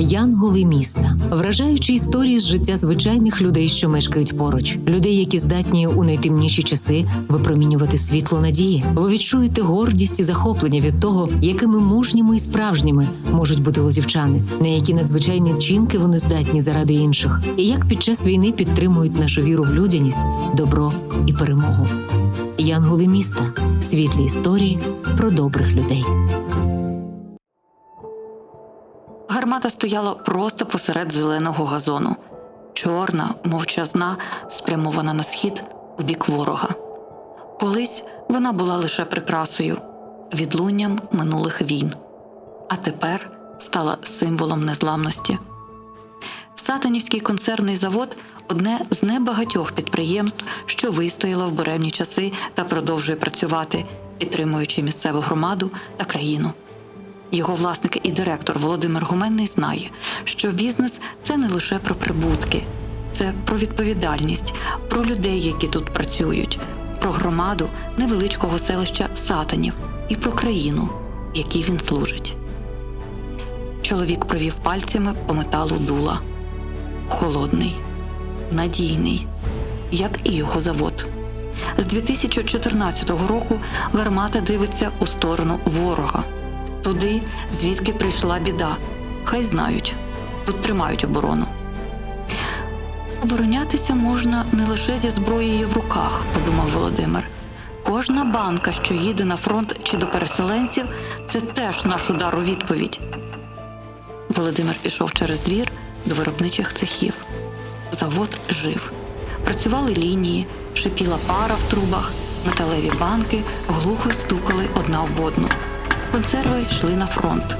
Янголи міста, вражаючі історії з життя звичайних людей, що мешкають поруч, людей, які здатні у найтемніші часи випромінювати світло надії. Ви відчуєте гордість і захоплення від того, якими мужніми і справжніми можуть бути лозівчани, на які надзвичайні вчинки вони здатні заради інших, і як під час війни підтримують нашу віру в людяність, добро і перемогу. Янголи міста світлі історії про добрих людей. Гармата стояла просто посеред зеленого газону, чорна, мовчазна, спрямована на схід у бік ворога. Колись вона була лише прикрасою, відлунням минулих війн, а тепер стала символом незламності. Сатанівський концерний завод одне з небагатьох підприємств, що вистояло в буремні часи та продовжує працювати, підтримуючи місцеву громаду та країну. Його власник і директор Володимир Гуменний знає, що бізнес це не лише про прибутки, це про відповідальність, про людей, які тут працюють, про громаду невеличкого селища Сатанів і про країну, якій він служить. Чоловік провів пальцями по металу дула. Холодний, надійний, як і його завод. З 2014 року гармата дивиться у сторону ворога туди, звідки прийшла біда. Хай знають, тут тримають оборону. Оборонятися можна не лише зі зброєю в руках, подумав Володимир. Кожна банка, що їде на фронт чи до переселенців, це теж наш удар у відповідь. Володимир пішов через двір до виробничих цехів. Завод жив. Працювали лінії, шипіла пара в трубах, металеві банки глухо стукали одна об одну. Консерви йшли на фронт,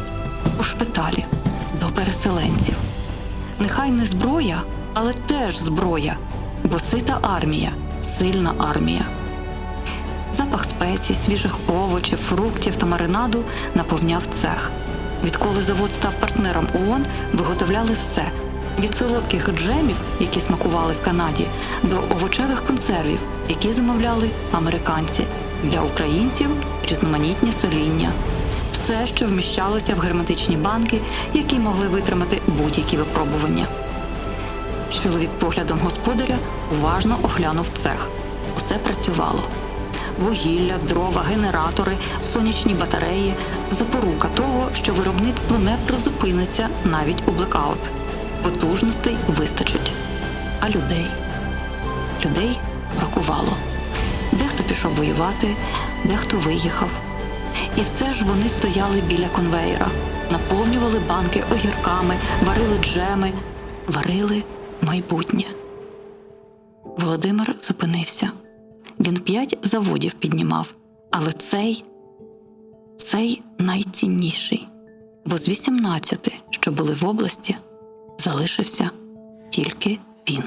у шпиталі, до переселенців. Нехай не зброя, але теж зброя, бо сита армія, сильна армія. Запах спецій, свіжих овочів, фруктів та маринаду наповняв цех. Відколи завод став партнером ООН, виготовляли все від солодких джемів, які смакували в Канаді, до овочевих консервів, які замовляли американці. Для українців різноманітні соління. Все, що вміщалося в герметичні банки, які могли витримати будь-які випробування. Чоловік поглядом господаря уважно оглянув цех. Усе працювало. Вугілля, дрова, генератори, сонячні батареї запорука того, що виробництво не призупиниться навіть у блекаут. Потужностей вистачить. А людей? Людей бракувало. Дехто пішов воювати, дехто виїхав. І все ж вони стояли біля конвейера, наповнювали банки огірками, варили джеми, варили майбутнє. Володимир зупинився. Він п'ять заводів піднімав, але цей цей найцінніший, бо з 18, що були в області, залишився тільки він.